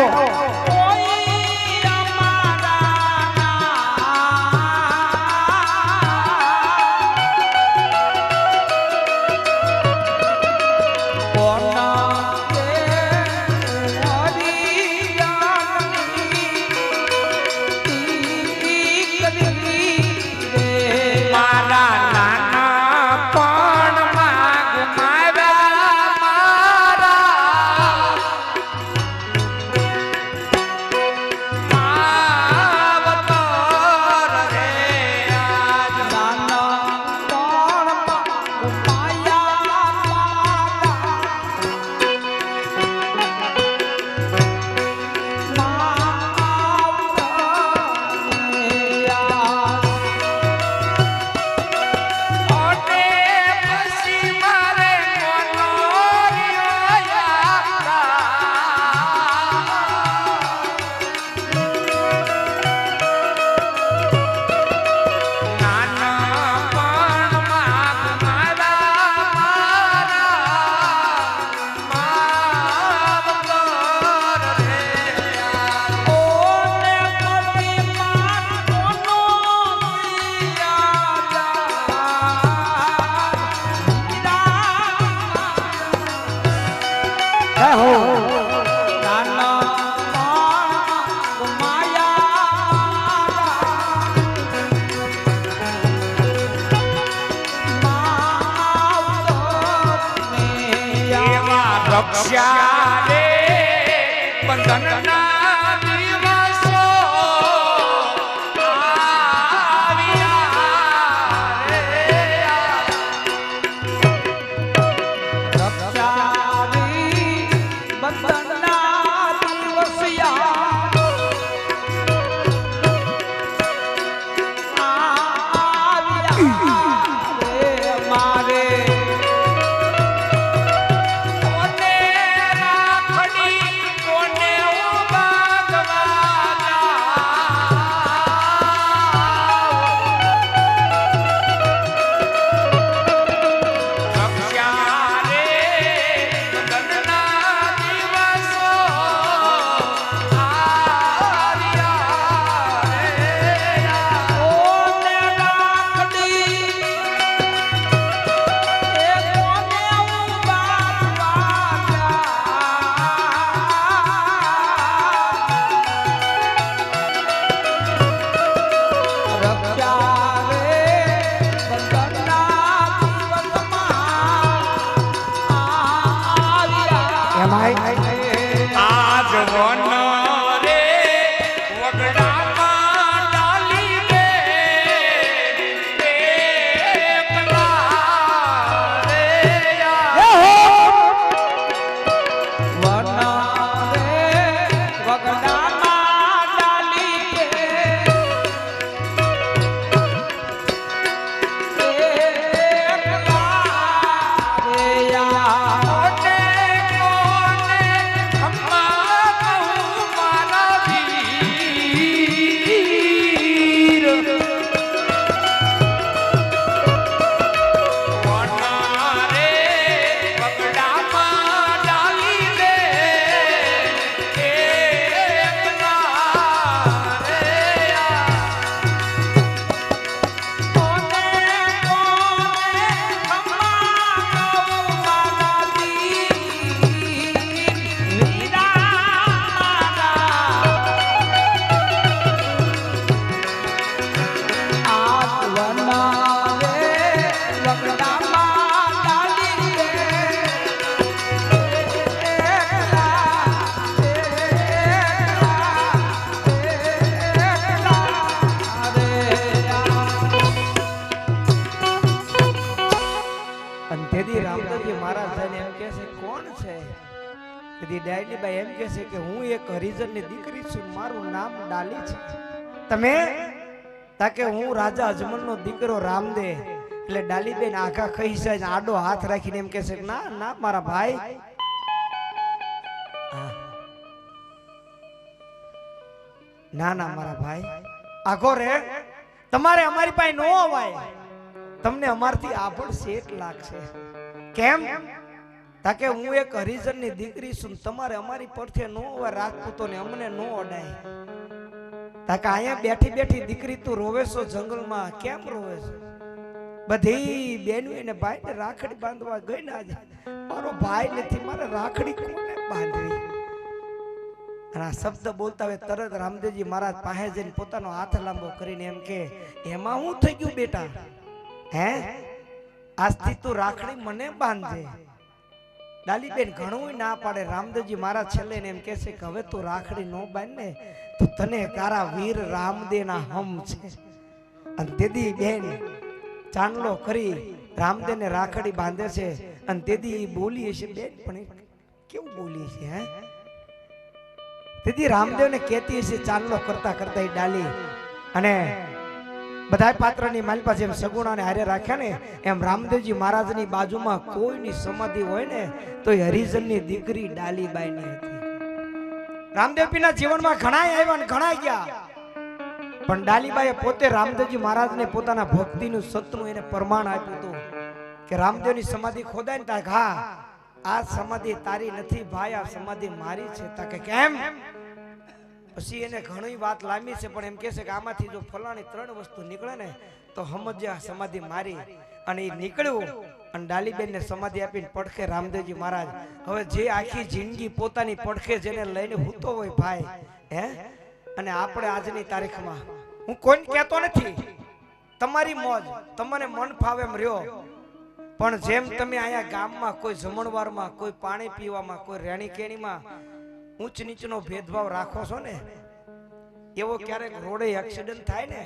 Leão. રક્ષા રે બંધનના દિવસો છે તેથી ડાયલીબાઈ એમ કહે છે કે હું એક હરિજનની દીકરી છું મારું નામ ડાલી છે. તમે? તાકે હું રાજા અજમલનો દીકરો રામદે એટલે ડાલીબેન આખા ખહી છે આડો હાથ રાખીને એમ કહે છે ના ના મારા ભાઈ. ના ના મારા ભાઈ. આખો રે. તમારે અમારી પાસે નો અવાય. તમને અમારથી આભળ શેઠ લાગશે. કેમ? તાકે હું એક હરિજનની દીકરી છું તમારે અમારી પરથી નો હોય રાજપૂતોને અમને નો અડાય. તાકે અહીંયા બેઠી બેઠી દીકરી તું રોવે છો જંગલમાં કેમ રોવે છો? બધી બેનું એને ભાઈને રાખડી બાંધવા ગઈ ના આજે. મારો ભાઈ નથી મારે રાખડી કોને બાંધવી? અને આ શબ્દ બોલતા હોય તરત રામદેવજી મહારાજ પાસે જઈને પોતાનો હાથ લાંબો કરીને એમ કે એમાં હું થઈ ગયું બેટા? હે? આજથી તું રાખડી મને બાંધજે. ડાલીબેન ઘણું ના પાડે. રામદેવજી મારા છેલ્લે ને એમ કે છે કે હવે તું રાખડી નો બાંધ ને તો તને તારા વીર રામદેવના હમ છે. અને તેદી બેન ચાંદલો કરી રામદેવને રાખડી બાંધે છે. અને તેદી બોલી હશે. બેન, પણ કેવું બોલી છે હે? તેથી રામદેવને કહેતી હશે, ચાંદલો કરતા કરતા એ ડાલી. અને બધા પાત્રની માલિપા જેમ સગુણાને હારે રાખ્યા ને, એમ રામદેવજી મહારાજની બાજુમાં કોઈની સમાધિ હોય ને, તો એ હરિજનની દીકરી ડાલીબાઈની હતી. રામદેવપીના જીવનમાં ઘણા આવ્યા ને ઘણા ગયા. પણ ડાલીબાઈએ પોતે રામદેવજી મહારાજને પોતાના ભક્તિનું સતનું એને પ્રમાણ આપ્યું હતું કે રામદેવની સમાધિ ખોદાય ને તાક હા આ સમાધિ તારી નથી ભાઈ, આ સમાધિ મારી છે. તાકે કેમ? પછી એને ઘણી વાત લાંબી છે, પણ એમ કહે છે કે આમાંથી જો ફલાણી ત્રણ વસ્તુ નીકળે ને, તો સમજ્યા સમાધિ મારી. અને એ નીકળ્યું, અને ડાલીબેનને સમાધિ આપીને પડખે રામદેવજી મહારાજ, હવે જે આખી જિંદગી પોતાની પડખે જેને લઈને હૂતો હોય ભાઈ, હે? અને આપણે આજની તારીખમાં, હું કોઈને કહેતો નથી, તમારી મોજ, તમને મન ફાવે એમ રહ્યો. પણ જેમ તમે અહીંયા ગામમાં, કોઈ જમણવારમાં, કોઈ પાણી પીવામાં, કોઈ રેણી કેણીમાં ઊંચ નીચનો ભેદભાવ રાખો છો ને, એવો ક્યારેક રોડે એક્સિડન્ટ થાય ને,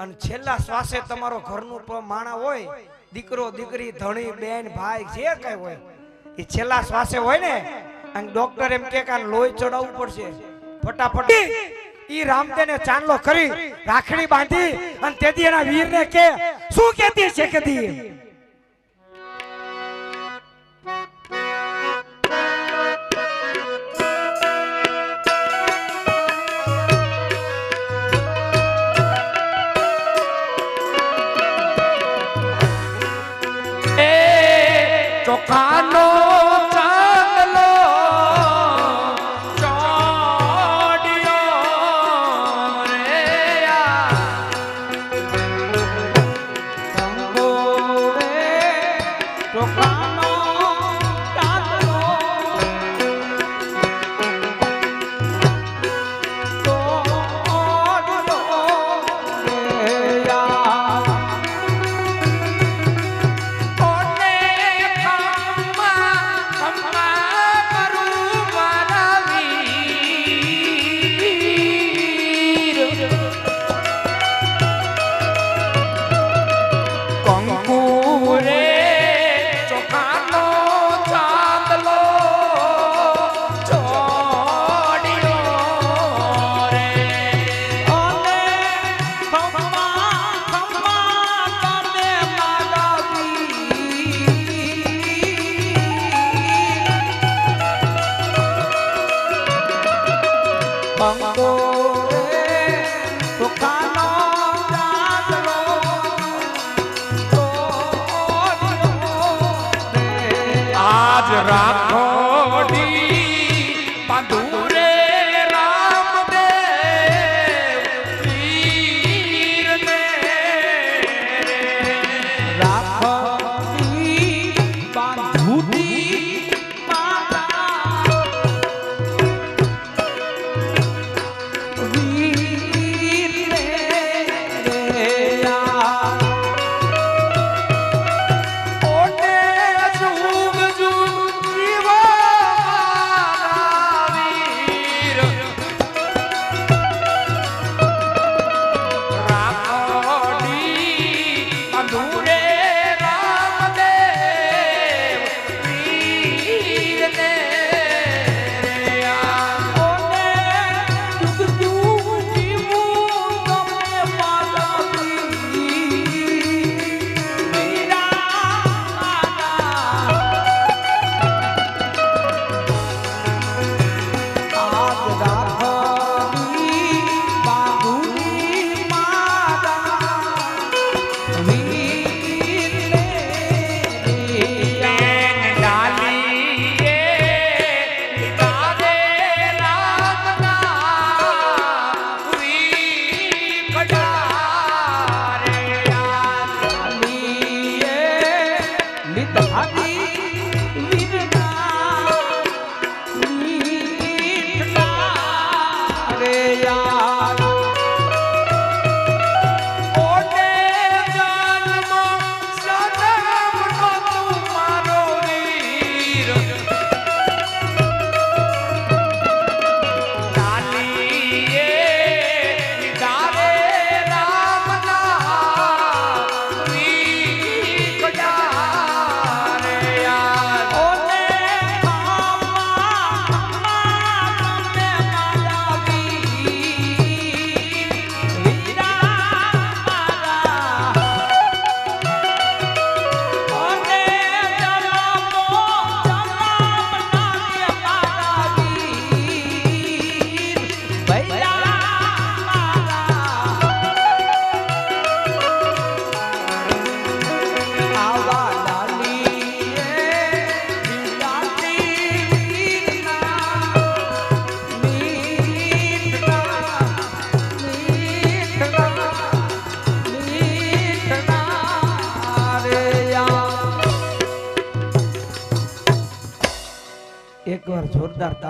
અને છેલ્લા શ્વાસે તમારો ઘરનું માણા હોય, દીકરો, દીકરી, ધણી, બેન, ભાઈ, જે કઈ હોય, એ છેલ્લા શ્વાસે હોય ને, અને ડોક્ટર એમ કે લોહી ચડાવવું પડશે. ફટાફટ ઈ રામદેવને ચાંદલો કરી રાખડી બાંધી, અને તેથી એના વીરને કે શું કેતી છે કદી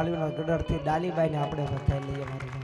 જોરદાર ગડરથી ડાલીબાઈને આપણે વધાઈ લઈએ